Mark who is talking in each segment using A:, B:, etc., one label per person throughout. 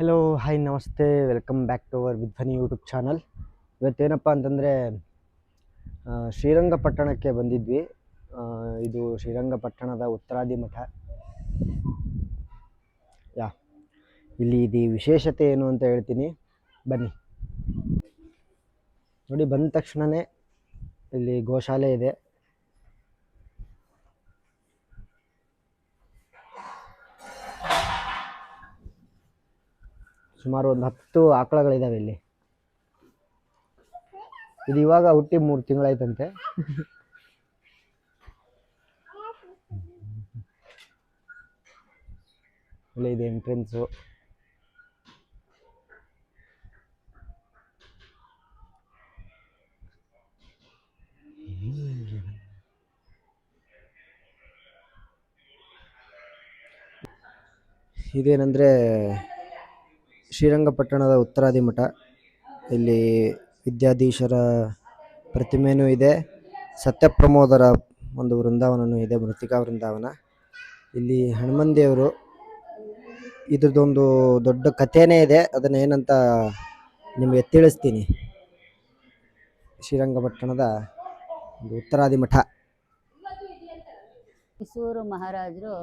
A: Hello hi ನಮಸ್ತೆ. Welcome back to our Vidhwani YouTube channel ಇವತ್ತೇನಪ್ಪ ಅಂತಂದರೆ ಶ್ರೀರಂಗಪಟ್ಟಣಕ್ಕೆ ಬಂದಿದ್ವಿ. ಇದು ಶ್ರೀರಂಗಪಟ್ಟಣದ ಉತ್ತರಾದಿ ಮಠ. ಯಾ, ಇಲ್ಲಿ ಇದು ವಿಶೇಷತೆ ಏನು ಅಂತ ಹೇಳ್ತೀನಿ. ಬನ್ನಿ. ನೋಡಿ, ಬಂದ ತಕ್ಷಣವೇ ಇಲ್ಲಿ ಗೋಶಾಲೆ ಇದೆ. ಸುಮಾರು ಒಂದು ಹತ್ತು ಆಕಳಗಳಿದಾವೆ ಇಲ್ಲಿ. ಇದು ಇವಾಗ ಹುಟ್ಟಿ ಮೂರು ತಿಂಗಳಾಯ್ತಂತೆ. ಇಲ್ಲಿ ಇದೆ ಎಂಟ್ರೆನ್ಸು ಇದೇನೆಂದರೆ ಶ್ರೀರಂಗಪಟ್ಟಣದ ಉತ್ತರಾದಿ ಮಠ. ಇಲ್ಲಿ ವಿದ್ಯಾಧೀಶರ ಪ್ರತಿಮೆನೂ ಇದೆ. ಸತ್ಯಪ್ರಮೋದರ ಒಂದು ವೃಂದಾವನವೂ ಇದೆ ಮೃತಿಕಾ ವೃಂದಾವನ. ಇಲ್ಲಿ ಹನುಮನ್ ದೇವರು ಇದ್ರದ್ದೊಂದು ದೊಡ್ಡ ಕಥೆನೇ ಇದೆ. ಅದನ್ನ ಏನಂತ ನಿಮಗೆ ತಿಳಿಸ್ತೀನಿ. ಶ್ರೀರಂಗಪಟ್ಟಣದ ಒಂದು ಉತ್ತರಾದಿ ಮಠ.
B: ಮೈಸೂರು ಮಹಾರಾಜರು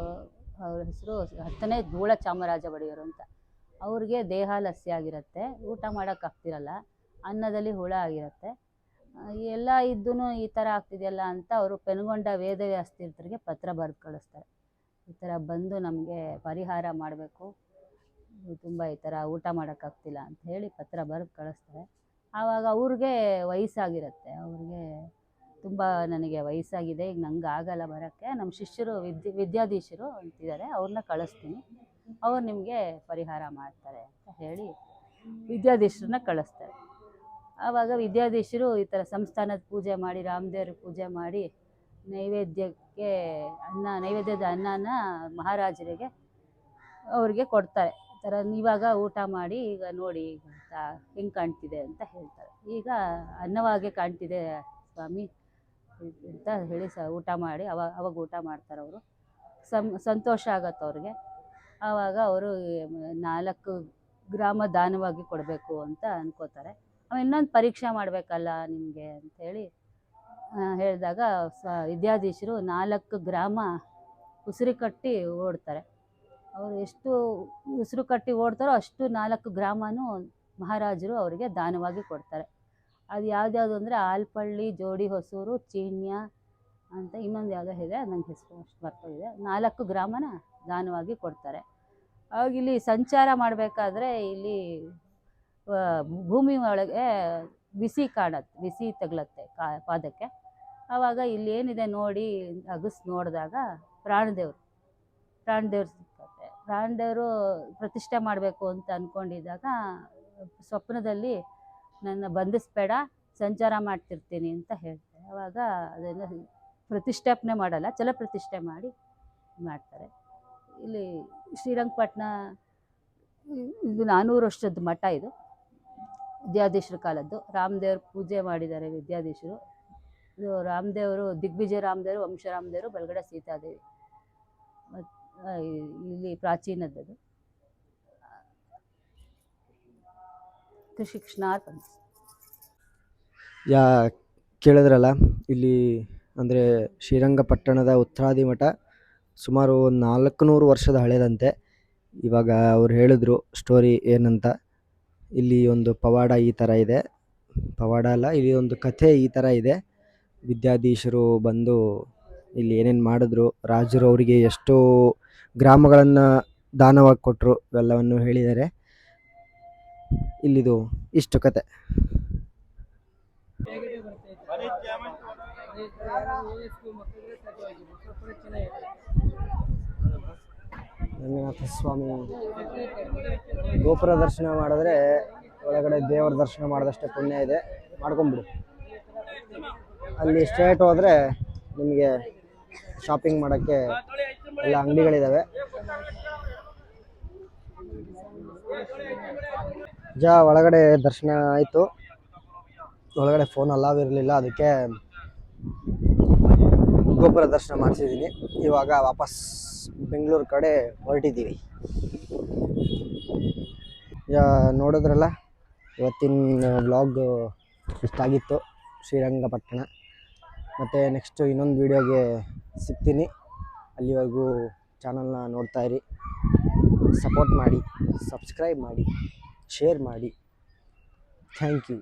B: ಅವ್ರ ಹೆಸರು ಹತ್ತನೇ ಧೂಳ ಚಾಮರಾಜ ಒಡೆಯರು ಅಂತ. ಅವ್ರಿಗೆ ದೇಹಾಲಸ್ಯ ಆಗಿರುತ್ತೆ, ಊಟ ಮಾಡೋಕ್ಕಾಗ್ತಿರಲ್ಲ ಅನ್ನದಲ್ಲಿ ಹುಳ ಆಗಿರುತ್ತೆ. ಎಲ್ಲ ಇದ್ದೂ ಈ ಥರ ಆಗ್ತಿದೆಯಲ್ಲ ಅಂತ ಅವರು ಪೆನ್ಗೊಂಡ ವೇದವ್ಯಾಸ್ತೀರ್ಥರಿಗೆ ಪತ್ರ ಬರೆದು ಕಳಿಸ್ತಾರೆ. ಈ ಥರ ಬಂದು ನಮಗೆ ಪರಿಹಾರ ಮಾಡಬೇಕು. ತುಂಬ ಈ ಥರ ಊಟ ಮಾಡೋಕ್ಕಾಗ್ತಿಲ್ಲ ಅಂತ ಹೇಳಿ ಪತ್ರ ಬರೆದು ಕಳಿಸ್ತಾರೆ. ಆವಾಗ ಅವ್ರಿಗೆ ವಯಸ್ಸಾಗಿರುತ್ತೆ. ಅವ್ರಿಗೆ ತುಂಬ ನನಗೆ ವಯಸ್ಸಾಗಿದೆ, ಈಗ ನಂಗೆ ಆಗಲ್ಲ ಬರೋಕ್ಕೆ. ನಮ್ಮ ಶಿಷ್ಯರು ವಿದ್ಯೆ, ವಿದ್ಯಾಧೀಶರು ಅಂತಿದ್ದಾರೆ ಅವ್ರನ್ನ ಕಳಿಸ್ತೀನಿ. ಅವ್ರು ನಿಮಗೆ ಪರಿಹಾರ ಮಾಡ್ತಾರೆ ಅಂತ ಹೇಳಿ ವಿದ್ಯಾಧೀಶರನ್ನ ಕಳಿಸ್ತಾರೆ. ಆವಾಗ ವಿದ್ಯಾಧೀಶರು ಈ ಥರ ಸಂಸ್ಥಾನದ ಪೂಜೆ ಮಾಡಿ, ರಾಮದೇವ್ರ ಪೂಜೆ ಮಾಡಿ ನೈವೇದ್ಯಕ್ಕೆ ಅನ್ನ, ನೈವೇದ್ಯದ ಅನ್ನನ ಮಹಾರಾಜರಿಗೆ ಅವ್ರಿಗೆ ಕೊಡ್ತಾರೆ. ಈ ಥರ ಇವಾಗ ಊಟ ಮಾಡಿ ಈಗ ನೋಡಿ ಅಂತ ಹೆಂಗೆ ಕಾಣ್ತಿದೆ ಅಂತ ಹೇಳ್ತಾರೆ. ಈಗ ಅನ್ನವಾಗೆ ಕಾಣ್ತಿದೆ ಸ್ವಾಮಿ ಅಂತ ಹೇಳಿ ಸ ಊಟ ಮಾಡಿ ಅವಾಗ ಅವಾಗ ಊಟ ಮಾಡ್ತಾರೆ ಅವರು ಸಂ, ಸಂತೋಷ ಆಗತ್ತೆ ಅವ್ರಿಗೆ. ಆವಾಗ ಅವರು, ನಾಲ್ಕು ಗ್ರಾಮ ದಾನವಾಗಿ ಕೊಡಬೇಕು ಅಂತ ಅನ್ಕೋತಾರೆ. ಅವ ಇನ್ನೊಂದು ಪರೀಕ್ಷೆ ಮಾಡಬೇಕಲ್ಲ ನಿಮಗೆ ಅಂಥೇಳಿ ಹೇಳಿದಾಗ ಸ್ವ ವಿದ್ಯಾಧೀಶರು ನಾಲ್ಕು ಗ್ರಾಮ ಉಸಿರು ಕಟ್ಟಿ ಓಡ್ತಾರೆ. ಅವರು ಎಷ್ಟು ಉಸಿರು ಕಟ್ಟಿ ಓಡ್ತಾರೋ ಅಷ್ಟು ನಾಲ್ಕು ಗ್ರಾಮನೂ ಮಹಾರಾಜರು ಅವರಿಗೆ ದಾನವಾಗಿ ಕೊಡ್ತಾರೆ. ಅದು ಯಾವ್ದ್ಯಾವುದು ಅಂದರೆ ಆಲ್ಪಳ್ಳಿ, ಜೋಡಿ ಹೊಸೂರು, ಚೀನ್ಯ ಅಂತ ಇನ್ನೊಂದು ಯಾವುದೋ ಇದೆ, ನಂಗೆ ಹೆಸರು ಅಷ್ಟು ಬರ್ತೋಗಿದೆ ನಾಲ್ಕು ಗ್ರಾಮನ ದಾನವಾಗಿ ಕೊಡ್ತಾರೆ. ಆವಾಗ ಇಲ್ಲಿ ಸಂಚಾರ ಮಾಡಬೇಕಾದ್ರೆ ಇಲ್ಲಿ ಭೂಮಿ ಒಳಗೆ ಬಿಸಿ ಕಾಣತ್ತೆ, ಬಿಸಿ ತಗಲತ್ತೆ ಕಾ, ಪಾದಕ್ಕೆ. ಆವಾಗ ಇಲ್ಲಿ ಏನಿದೆ ನೋಡಿ, ಅಗಸ್ ನೋಡಿದಾಗ ಪ್ರಾಣದೇವ್ರು ಪ್ರಾಣದೇವ್ರು ಸಿಕ್ಕತ್ತೆ ಪ್ರಾಣದೇವರು ಪ್ರತಿಷ್ಠೆ ಮಾಡಬೇಕು ಅಂತ ಅಂದ್ಕೊಂಡಿದ್ದಾಗ ಸ್ವಪ್ನದಲ್ಲಿ ನನ್ನ ಬಂಧಿಸ್ಬೇಡ, ಸಂಚಾರ ಮಾಡ್ತಿರ್ತೀನಿ ಅಂತ ಹೇಳ್ತಾರೆ. ಆವಾಗ ಅದನ್ನು ಪ್ರತಿಷ್ಠಾಪನೆ ಮಾಡಲ್ಲ ಚಲ ಪ್ರತಿಷ್ಠೆ ಮಾಡಿ ಮಾಡ್ತಾರೆ. ಇಲ್ಲಿ ಶ್ರೀರಂಗಪಟ್ಟಣ ಇದು ನಾನ್ನೂರು ವರ್ಷದ ಮಠ ಇದು. ವಿದ್ಯಾಧೀಶರ ಕಾಲದ್ದು. ರಾಮದೇವ್ರ ಪೂಜೆ ಮಾಡಿದ್ದಾರೆ ವಿದ್ಯಾಧೀಶರು. ಇದು ರಾಮದೇವರು, ದಿಗ್ವಿಜಯ ರಾಮದೇವರು ವಂಶ ರಾಮದೇವರು ಬಲಗಡೆ ಸೀತಾದೇವಿ. ಮತ್ತು ಇಲ್ಲಿ ಪ್ರಾಚೀನದ್ದು ಕೃಷಿ
A: ಯಾ, ಕೇಳಿದ್ರಲ್ಲ, ಇಲ್ಲಿ ಅಂದರೆ ಶ್ರೀರಂಗಪಟ್ಟಣದ ಉತ್ತರಾದಿ ಮಠ ಸುಮಾರು ಒಂದು ನಾಲ್ಕುನೂರು ವರ್ಷದ ಹಳೆಯದಂತೆ ಇವಾಗ ಅವ್ರು ಹೇಳಿದ್ರು ಸ್ಟೋರಿ ಏನಂತ. ಇಲ್ಲಿ ಒಂದು ಪವಾಡ ಈ ಥರ ಇದೆ. ಪವಾಡ ಅಲ್ಲ, ಇಲ್ಲಿ ಒಂದು ಕಥೆ ಈ ಥರ ಇದೆ. ವಿದ್ಯಾಧೀಶರು ಬಂದು ಇಲ್ಲಿ ಏನೇನು ಮಾಡಿದ್ರು, ರಾಜರು ಅವರಿಗೆ ಎಷ್ಟು ಗ್ರಾಮಗಳನ್ನು ದಾನವಾಗಿ ಕೊಟ್ಟರು ಇವೆಲ್ಲವನ್ನು ಹೇಳಿದ್ದಾರೆ ಇಲ್ಲಿದು ಇಷ್ಟು ಕತೆ. ರಂಗನಾಥ ಸ್ವಾಮಿ ಗೋಪುರ ದರ್ಶನ ಮಾಡಿದ್ರೆ ಒಳಗಡೆ ದೇವರ ದರ್ಶನ ಮಾಡಿದಷ್ಟೇ ಪುಣ್ಯ ಇದೆ. ಮಾಡ್ಕೊಂಬಿಡು ಅಲ್ಲಿ ಸ್ಟ್ರೇಟ್ ಹೋದರೆ ನಿಮಗೆ ಶಾಪಿಂಗ್ ಮಾಡೋಕ್ಕೆ ಎಲ್ಲ ಅಂಗಡಿಗಳಿದ್ದಾವೆ ಜಾ ಒಳಗಡೆ ದರ್ಶನ ಆಯಿತು. ಒಳಗಡೆ ಫೋನ್ ಅಲಾವ್ ಇರಲಿಲ್ಲ, ಅದಕ್ಕೆ ಗೋಪುರ ದರ್ಶನ ಮಾಡಿಸಿದ್ದೀನಿ ಇವಾಗ ವಾಪಸ್ ಬೆಂಗಳೂರು ಕಡೆ ಹೊರಟಿದ್ದೀವಿ ನೋಡಿದ್ರಲ್ಲ, ಇವತ್ತಿನ ವ್ಲಾಗ್ ಇಷ್ಟ ಆಗಿತ್ತು, ಶ್ರೀರಂಗಪಟ್ಟಣ. ಮತ್ತು ನೆಕ್ಸ್ಟು ಇನ್ನೊಂದು ವೀಡಿಯೋಗೆ ಸಿಗ್ತೀನಿ. ಅಲ್ಲಿವರೆಗೂ ಚಾನಲ್ನ ಇರಿ. ಸಪೋರ್ಟ್ ಮಾಡಿ ಸಬ್ಸ್ಕ್ರೈಬ್ ಮಾಡಿ ಶೇರ್ ಮಾಡಿ. Thank you